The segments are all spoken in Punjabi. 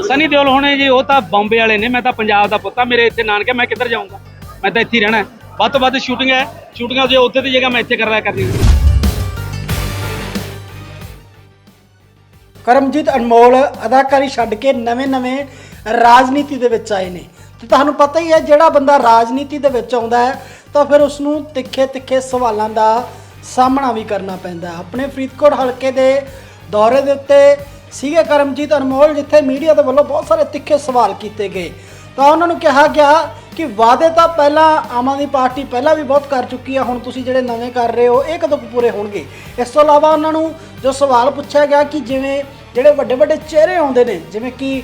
ਸਨੀ ਦਿਓਲ ਹੋਣੇ ਜੀ, ਉਹ ਤਾਂ ਬੰਬੇ ਵਾਲੇ ਨੇ, ਮੈਂ ਤਾਂ ਪੰਜਾਬ ਦਾ ਪੁੱਤ ਆ, ਮੇਰੇ ਇੱਥੇ ਨਾਨਕੇ, ਮੈਂ ਕਿੱਧਰ ਜਾਊਂਗਾ? ਮੈਂ ਤਾਂ ਇੱਥੇ ਹੀ ਰਹਿਣਾ ਹੈ। ਵੱਧ ਤੋਂ ਵੱਧ ਸ਼ੂਟਿੰਗ ਹੈ ਸ਼ੂਟਿੰਗਾਂ ਜੇ ਉੱਥੇ ਦੀ ਜਗ੍ਹਾ ਮੈਂ ਇੱਥੇ ਕਰ ਰਿਹਾ ਕਰਨੀ। ਕਰਮਜੀਤ ਅਨਮੋਲ ਅਦਾਕਾਰੀ ਛੱਡ ਕੇ ਨਵੇਂ-ਨਵੇਂ ਰਾਜਨੀਤੀ ਦੇ ਵਿੱਚ ਆਏ ਨੇ। ਤੇ ਤੁਹਾਨੂੰ ਪਤਾ ਹੀ ਹੈ, ਜਿਹੜਾ ਬੰਦਾ ਰਾਜਨੀਤੀ ਦੇ ਵਿੱਚ ਆਉਂਦਾ ਹੈ, ਤਾਂ ਫਿਰ ਉਸ ਨੂੰ ਤਿੱਖੇ-ਤਿੱਖੇ ਸਵਾਲਾਂ ਦਾ ਸਾਹਮਣਾ ਵੀ ਕਰਨਾ ਪੈਂਦਾ ਹੈ। ਆਪਣੇ ਫਰੀਦਕੋਟ ਹਲਕੇ ਦੇ ਦੌਰੇ ਦੇ ਉੱਤੇ ਸੀਗੇ ਕਰਮਜੀਤ ਅਨਮੋਲ, ਜਿੱਥੇ ਮੀਡੀਆ ਦੇ ਵੱਲੋਂ ਬਹੁਤ ਸਾਰੇ ਤਿੱਖੇ ਸਵਾਲ ਕੀਤੇ ਗਏ। ਤਾਂ ਉਹਨਾਂ ਨੂੰ ਕਿਹਾ ਗਿਆ ਕਿ ਵਾਅਦੇ ਤਾਂ ਪਹਿਲਾਂ ਆਮ ਆਦਮੀ ਪਾਰਟੀ ਪਹਿਲਾਂ ਵੀ ਬਹੁਤ ਕਰ ਚੁੱਕੀ ਹੈ ਹੁਣ ਤੁਸੀਂ ਜਿਹੜੇ ਨਵੇਂ ਕਰ ਰਹੇ ਹੋ, ਇਹ ਕਦੋਂ ਪੂਰੇ ਹੋਣਗੇ? ਇਸ ਤੋਂ ਇਲਾਵਾ ਉਹਨਾਂ ਨੂੰ ਜੋ ਸਵਾਲ ਪੁੱਛਿਆ ਗਿਆ ਕਿ ਜਿਵੇਂ ਜਿਹੜੇ ਵੱਡੇ ਵੱਡੇ ਚਿਹਰੇ ਆਉਂਦੇ ਨੇ, ਜਿਵੇਂ ਕਿ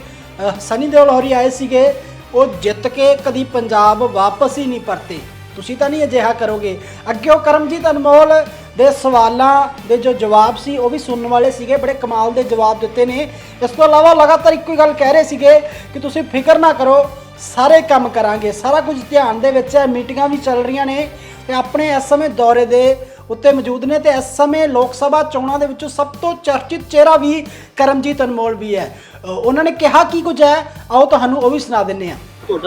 ਸਨੀ ਦਿਓਲ ਹੋਰੀ ਆਏ ਸੀਗੇ, ਉਹ ਜਿੱਤ ਕੇ ਕਦੀ ਪੰਜਾਬ ਵਾਪਸ ਹੀ ਨਹੀਂ ਪਰਤੇ। ਤੁਸੀਂ ਤਾਂ ਨਹੀਂ ਅਜਿਹਾ ਕਰੋਗੇ। ਅੱਗੇ ਉਹ ਕਰਮਜੀਤ ਅਨਮੋਲ ਦੇ ਸਵਾਲਾਂ ਦੇ ਜੋ ਜਵਾਬ ਸੀ, ਉਹ ਵੀ ਸੁਣਨ ਵਾਲੇ ਸੀਗੇ, ਬੜੇ ਕਮਾਲ ਦੇ ਜਵਾਬ ਦਿੱਤੇ ਨੇ। ਇਸ ਤੋਂ ਇਲਾਵਾ ਲਗਾਤਾਰ ਇੱਕੋ ਹੀ ਗੱਲ ਕਹਿ ਰਹੇ ਸੀਗੇ ਕਿ ਤੁਸੀਂ ਫਿਕਰ ਨਾ ਕਰੋ, ਸਾਰੇ ਕੰਮ ਕਰਾਂਗੇ। ਸਾਰਾ ਕੁਝ ਧਿਆਨ ਦੇ ਵਿੱਚ ਹੈ, ਮੀਟਿੰਗਾਂ ਵੀ ਚੱਲ ਰਹੀਆਂ ਨੇ ਤੇ ਆਪਣੇ ਇਸ ਸਮੇਂ ਦੌਰੇ ਦੇ ਉੱਤੇ ਮੌਜੂਦ ਨੇ ਤੇ ਇਸ ਸਮੇਂ ਲੋਕ ਸਭਾ ਚੋਣਾਂ ਦੇ ਵਿੱਚੋਂ ਸਭ ਤੋਂ ਚਰਚਿਤ ਚਿਹਰਾ ਵੀ ਕਰਮਜੀਤ ਅਨਮੋਲ ਵੀ ਹੈ। ਉਹਨਾਂ ਨੇ ਕਿਹਾ ਕੀ ਕੁਝ ਹੈ? ਆਓ ਤੁਹਾਨੂੰ ਉਹ ਵੀ ਸੁਣਾ ਦਿੰਨੇ ਆ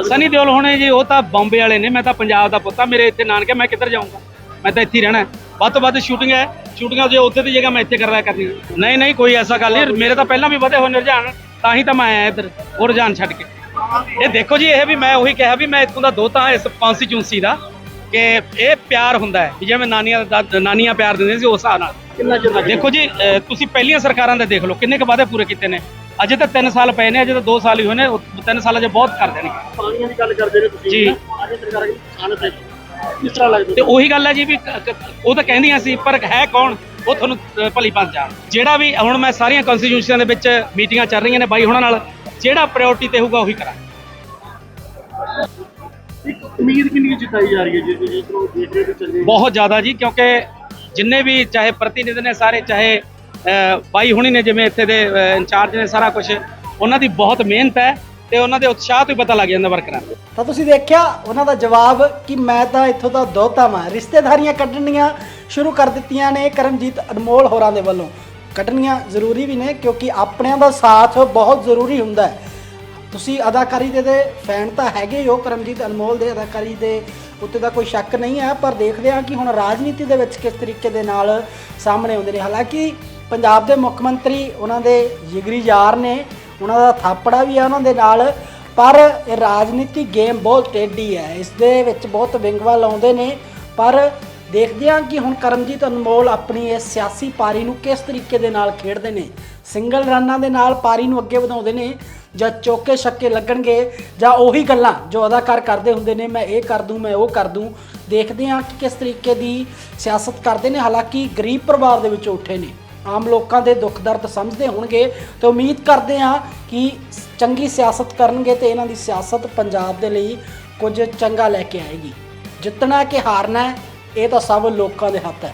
ਸਨੀ ਦਿਓਲ ਹੋਣੇ ਜੀ, ਉਹ ਤਾਂ ਬੰਬੇ ਵਾਲੇ ਨੇ, ਮੈਂ ਤਾਂ ਪੰਜਾਬ ਦਾ ਪੁੱਤ ਮੇਰੇ ਇੱਥੇ ਨਾਨਕੇ, ਮੈਂ ਕਿੱਧਰ ਜਾਊਂਗਾ? ਮੈਂ ਤਾਂ ਇੱਥੇ ਹੀ ਰਹਿਣਾ ਵੱਧ ਤੋਂ ਵੱਧ ਸ਼ੂਟਿੰਗ ਹੈ। ਸ਼ੂਟਿੰਗਾਂ ਜੇ ਉੱਥੇ ਦੀ ਜਗ੍ਹਾ ਮੈਂ ਇੱਥੇ ਕਰ ਰਿਹਾ ਕਰਨੀ। ਨਹੀਂ ਨਹੀਂ ਕੋਈ ਐਸਾ ਗੱਲ ਨਹੀਂ। ਮੇਰੇ ਤਾਂ ਪਹਿਲਾਂ ਵੀ ਵਧੇ ਹੋਏ ਨੇ ਰੁਝਾਨ ਤਾਂ ਹੀ ਤਾਂ ਮੈਂ ਆਇਆ ਇੱਧਰ ਉਹ ਰੁਝਾਨ ਛੱਡ ਕੇ। ਇਹ ਦੇਖੋ ਜੀ ਇਹ ਵੀ ਮੈਂ ਉਹੀ ਕਿਹਾ ਵੀ ਮੈਂ ਇੱਥੋਂ ਦਾ ਦੋਤਾ ਇਸ ਕੌਂਸਟੀਚੁਐਂਸੀ ਦਾ ਕਿ ਇਹ ਪਿਆਰ ਹੁੰਦਾ ਹੈ। ਜਿਵੇਂ ਨਾਨੀਆਂ ਦਾ ਨਾਨੀਆਂ ਪਿਆਰ ਦਿੰਦੇ ਸੀ ਉਸ ਹਿਸਾਬ ਨਾਲ। ਦੇਖੋ ਜੀ ਤੁਸੀਂ ਪਹਿਲੀਆਂ ਸਰਕਾਰਾਂ ਦੇ ਦੇਖ ਲਓ ਕਿੰਨੇ ਕੁ ਵਾਅਦੇ ਪੂਰੇ ਕੀਤੇ ਨੇ। ਅਜੇ ਤਾਂ 3 ਸਾਲ ਪਏ ਨੇ ਅਜੇ ਤਾਂ 2 ਸਾਲ ਹੀ ਹੋਏ ਨੇ 3 ਸਾਲਾਂ 'ਚ ਬਹੁਤ ਕਰ ਦੇਣਗੇ ਪਾਣੀਆਂ ਦੀ ਗੱਲ ਕਰਦੇ ਨੇ ਤੁਸੀਂ। ਜੀ। ਤੇ ਕਿਸ ਤਰ੍ਹਾਂ ਲੱਗਦਾ। ਤੇ ਉਹੀ ਗੱਲ ਹੈ ਜੀ ਵੀ ਕ- ਕ- ਉਹ ਤਾਂ ਕਹਿੰਦੀਆਂ ਸੀ ਪਰ ਹੈ ਕੌਣ? ਉਹ ਤੁਹਾਨੂੰ ਅ, ਭਲੀ ਭਾਂਤ ਜਾਣ। ਜਿਹੜਾ ਵੀ ਹੁਣ ਮੈਂ ਸਾਰੀਆਂ ਕਨਸਟੀਟਿਊਸ਼ਨਾਂ ਦੇ ਵਿੱਚ ਮੀਟਿੰਗਾਂ ਚੱਲ ਰਹੀਆਂ ਨੇ ਬਾਈ ਹੁਣਾਂ ਨਾਲ ਜਿਹੜਾ ਪ੍ਰਾਇੋਰਟੀ ਤੇ ਹੋਊਗਾ ਉਹੀ ਕਰਾਂ ਇੱਕ ਉਮੀਦ ਕਿੰਨੀ ਜਿਤਾਈ ਜਾ ਰਹੀ ਹੈ ਜੀ ਤੁਸੀਂ ਇਧਰੋਂ ਦੇਖ ਰਹੇ ਹੋ ਚੱਲੇ। ਬਹੁਤ ਜ਼ਿਆਦਾ ਜੀ ਕਿਉਂਕਿ ਜਿੰਨੇ ਵੀ ਚਾਹੇ ਪ੍ਰਤੀਨਿਧ ਨੇ ਸਾਰੇ ਚਾਹੇ ਅ, ਬਾਈ ਹੁਣੀ ਨੇ ਜਿਵੇਂ ਇੱਥੇ ਦੇ ਇੰਚਾਰਜ ਨੇ ਸਾਰਾ ਕੁਝ ਉਹਨਾਂ ਦੀ ਬਹੁਤ ਮਿਹਨਤ ਹੈ। ਤੇ ਉਹਨਾਂ ਦੇ ਉਤਸ਼ਾਹ ਤੋਂ ਹੀ ਪਤਾ ਲੱਗ ਜਾਂਦਾ ਵਰਕਰਾਂ ਨੂੰ ਤਾਂ ਤੁਸੀਂ ਦੇਖਿਆ ਉਹਨਾਂ ਦਾ ਜਵਾਬ ਕਿ ਮੈਂ ਤਾਂ ਇੱਥੋਂ ਦਾ ਦੋਤਾ ਵਾਂ। ਰਿਸ਼ਤੇਦਾਰੀਆਂ ਕੱਢਣੀਆਂ ਸ਼ੁਰੂ ਕਰ ਦਿੱਤੀਆਂ ਨੇ ਕਰਮਜੀਤ ਅਨਮੋਲ ਹੋਰਾਂ ਦੇ ਵੱਲੋਂ। ਕੱਢਣੀਆਂ ਜ਼ਰੂਰੀ ਵੀ ਨੇ ਕਿਉਂਕਿ ਆਪਣਿਆਂ ਦਾ ਸਾਥ ਬਹੁਤ ਜ਼ਰੂਰੀ ਹੁੰਦਾ ਹੈ। ਤੁਸੀਂ ਅਦਾਕਾਰੀ ਦੇ ਦੇ ਫੈਨ ਤਾਂ ਹੈਗੇ ਹੀ ਹੋ, ਕਰਮਜੀਤ ਅਨਮੋਲ ਦੇ ਅਦਾਕਾਰੀ ਦੇ ਉੱਤੇ ਦਾ ਕੋਈ ਸ਼ੱਕ ਨਹੀਂ ਹੈ, ਪਰ ਦੇਖਦੇ ਹਾਂ ਕਿ ਹੁਣ ਰਾਜਨੀਤੀ ਦੇ ਵਿੱਚ ਕਿਸ ਤਰੀਕੇ ਦੇ ਨਾਲ ਸਾਹਮਣੇ ਆਉਂਦੇ ਨੇ। ਹਾਲਾਂਕਿ ਪੰਜਾਬ ਦੇ ਮੁੱਖ ਮੰਤਰੀ ਉਹਨਾਂ ਦੇ ਜਿਗਰੀ ਯਾਰ ਨੇ ਉਹਨਾਂ ਦਾ ਥਾਪੜਾ ਵੀ ਆ ਉਹਨਾਂ ਦੇ ਨਾਲ, ਪਰ ਇਹ ਰਾਜਨੀਤੀ ਗੇਮ ਬਹੁਤ ਟੇਢੀ ਹੈ। ਇਸ ਦੇ ਵਿੱਚ ਬਹੁਤ ਵਿੰਗਵਾ ਲਾਉਂਦੇ ਨੇ, ਪਰ ਦੇਖਦੇ ਹਾਂ ਕਿ ਹੁਣ ਕਰਮਜੀਤ ਅਨਮੋਲ ਆਪਣੀ ਇਸ ਸਿਆਸੀ ਪਾਰੀ ਨੂੰ ਕਿਸ ਤਰੀਕੇ ਦੇ ਨਾਲ ਖੇਡਦੇ ਨੇ। ਸਿੰਗਲ ਰਨਾਂ ਦੇ ਨਾਲ ਪਾਰੀ ਨੂੰ ਅੱਗੇ ਵਧਾਉਂਦੇ ਨੇ, ਜਾਂ ਚੌਕੇ ਛੱਕੇ ਲੱਗਣਗੇ, ਜਾਂ ਉਹੀ ਗੱਲਾਂ ਜੋ ਅਦਾਕਾਰ ਕਰਦੇ ਹੁੰਦੇ ਨੇ, ਮੈਂ ਇਹ ਕਰ ਦੂੰ, ਮੈਂ ਉਹ ਕਰ ਦੂੰ। ਦੇਖਦੇ ਹਾਂ ਕਿ ਕਿਸ ਤਰੀਕੇ ਦੀ ਸਿਆਸਤ ਕਰਦੇ ਨੇ, ਹਾਲਾਂਕਿ ਗਰੀਬ ਪਰਿਵਾਰ ਦੇ ਵਿੱਚੋਂ ਉੱਠੇ ਨੇ। ਆਮ ਲੋਕਾਂ ਦੇ ਦੁੱਖ ਦਰਦ ਸਮਝਦੇ ਹੋਣਗੇ ਤੇ ਉਮੀਦ ਕਰਦੇ ਹਾਂ ਕਿ ਚੰਗੀ ਸਿਆਸਤ ਕਰਨਗੇ ਤੇ ਇਹਨਾਂ ਦੀ ਸਿਆਸਤ ਪੰਜਾਬ ਦੇ ਲਈ ਕੁਝ ਚੰਗਾ ਲੈ ਕੇ ਆਏਗੀ। ਜਿੱਤਣਾ ਕਿ ਹਾਰਨਾ ਇਹ ਤਾਂ ਸਭ ਲੋਕਾਂ ਦੇ ਹੱਥ ਹੈ।